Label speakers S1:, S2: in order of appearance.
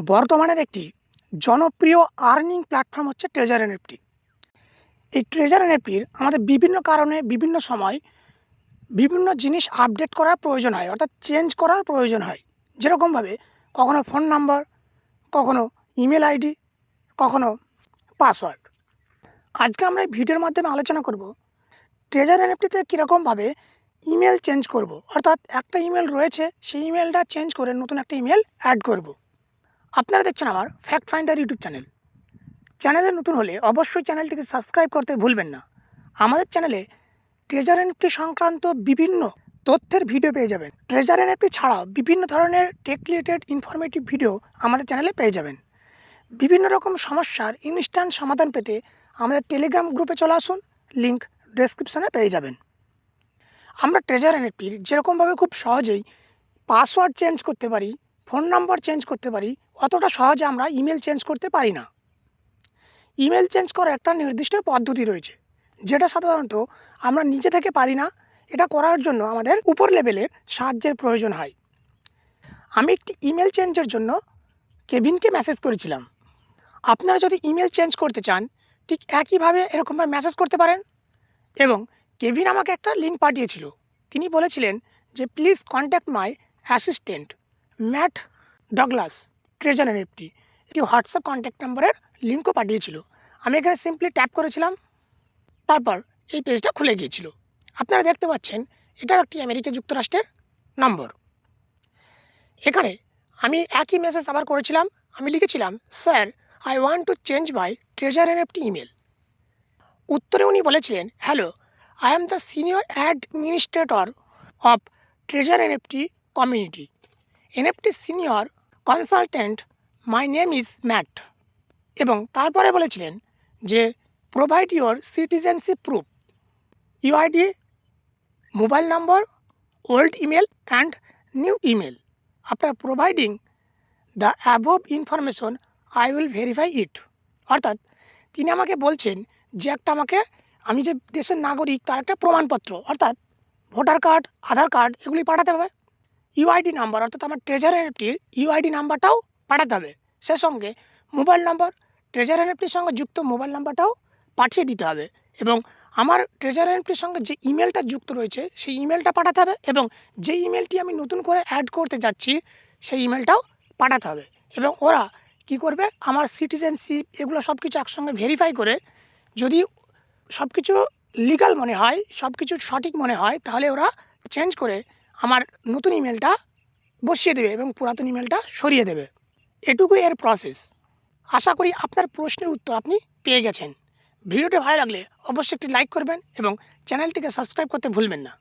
S1: বর্তমানের একটি জনপ্রিয় আর্নিং প্ল্যাটফর্ম হচ্ছে ট্রেজার এনএফটি এই ট্রেজার এনএফটির আমাদের বিভিন্ন কারণে বিভিন্ন সময় বিভিন্ন জিনিস আপডেট করার প্রয়োজন হয়, অর্থাৎ চেঞ্জ করার প্রয়োজন হয়। যেরকমভাবে কখনো ফোন নাম্বার কখনো ইমেল আইডি কখনো পাসওয়ার্ড আজকে আমরা এই ভিডিওর মাধ্যমে আলোচনা করব ট্রেজার এনএফটিতে কীরকমভাবে ইমেল চেঞ্জ করব। অর্থাৎ একটা ইমেল রয়েছে, সেই ইমেলটা চেঞ্জ করে নতুন একটা ইমেল অ্যাড করব। আপনারা দেখছেন আমার ফ্যাক্ট ফাইন্ডার ইউটিউব চ্যানেল চ্যানেলে নতুন হলে অবশ্যই চ্যানেলটিকে সাবস্ক্রাইব করতে ভুলবেন না। আমাদের চ্যানেলে ট্রেজার এনএফটি সংক্রান্ত বিভিন্ন তথ্যের ভিডিও পেয়ে যাবেন। ট্রেজার এনএফটি ছাড়াও বিভিন্ন ধরনের টেক রিলেটেড ইনফরমেটিভ ভিডিও আমাদের চ্যানেলে পেয়ে যাবেন। বিভিন্ন রকম সমস্যার ইনস্ট্যান্ট সমাধান পেতে আমাদের টেলিগ্রাম গ্রুপে চলে আসুন। লিঙ্ক ডেসক্রিপশনে পেয়ে যাবেন। আমরা ট্রেজার এনএফটির যেরকমভাবে খুব সহজেই পাসওয়ার্ড চেঞ্জ করতে পারি ফোন নাম্বার চেঞ্জ করতে পারি, অতটা সহজে আমরা ইমেল চেঞ্জ করতে পারি না। ইমেল চেঞ্জ করার একটা নির্দিষ্ট পদ্ধতি রয়েছে, যেটা সাধারণত আমরা নিজে থেকে পারি না, এটা করার জন্য আমাদের উপর লেভেলের সাহায্যের প্রয়োজন হয়। আমি একটি ইমেল চেঞ্জের জন্য কেভিনকে মেসেজ করেছিলাম। আপনারা যদি ইমেল চেঞ্জ করতে চান, ঠিক একইভাবে এরকমভাবে মেসেজ করতে পারেন। এবং কেভিন আমাকে একটা লিঙ্ক পাঠিয়েছিল। তিনি বলেছিলেন যে please contact my assistant Matt Douglas treasure NFT একটি হোয়াটসঅ্যাপ কন্ট্যাক্ট নাম্বারের লিঙ্কও পাঠিয়েছিল। আমি এখানে সিম্পলি ট্যাপ করেছিলাম, তারপর এই পেজটা খুলে গিয়েছিল। আপনারা দেখতে পাচ্ছেন এটা একটি আমেরিকা যুক্তরাষ্ট্রের নম্বর। এখানে আমি একই মেসেজ আবার করেছিলাম, আমি লিখেছিলাম, sir, I want to change my treasure NFT email. উত্তরে উনি বলেছিলেন, hello, I am the senior administrator of treasure N NFT community. NFT senior consultant my name is Matt এবং তারপরে বলেছিলেন যে provide your citizenship proof UID mobile number old email and new email after providing the above information I will verify it অর্থাৎ, তিনি আমাকে বলছেন যে, একটা আমাকে, আমি যে দেশের নাগরিক, তার একটা প্রমাণপত্র, অর্থাৎ ভোটার কার্ড, আধার কার্ড, এগুলি পাঠাতে হবে। ইউআইডি নাম্বার অর্থাৎ আমার ট্রেজার এনএফটির ইউআইডি নাম্বারটাও পাঠাতে হবে। সে সঙ্গে মোবাইল নাম্বার ট্রেজার এনএফটির সঙ্গে যুক্ত মোবাইল নাম্বারটাও পাঠিয়ে দিতে হবে এবং আমার ট্রেজার এনএফটির সঙ্গে যে ইমেলটা যুক্ত রয়েছে, সেই ইমেলটা পাঠাতে হবে এবং যে ইমেলটি আমি নতুন করে অ্যাড করতে যাচ্ছি, সেই ইমেলটাও পাঠাতে হবে এবং ওরা কি করবে? আমার সিটিজেনশিপ এগুলো সব কিছু একসঙ্গে ভেরিফাই করে যদি সব কিছু লিগাল মনে হয় সব কিছু সঠিক মনে হয়, তাহলে ওরা চেঞ্জ করে আমার নতুন ইমেলটা বসিয়ে দেবে এবং পুরাতন ইমেলটা সরিয়ে দেবে। এটুকু এর প্রসেস আশা করি আপনার প্রশ্নের উত্তর আপনি পেয়ে গেছেন। ভিডিওটি ভালো লাগলে অবশ্যই একটি লাইক করবেন এবং চ্যানেলটিকে সাবস্ক্রাইব করতে ভুলবেন না।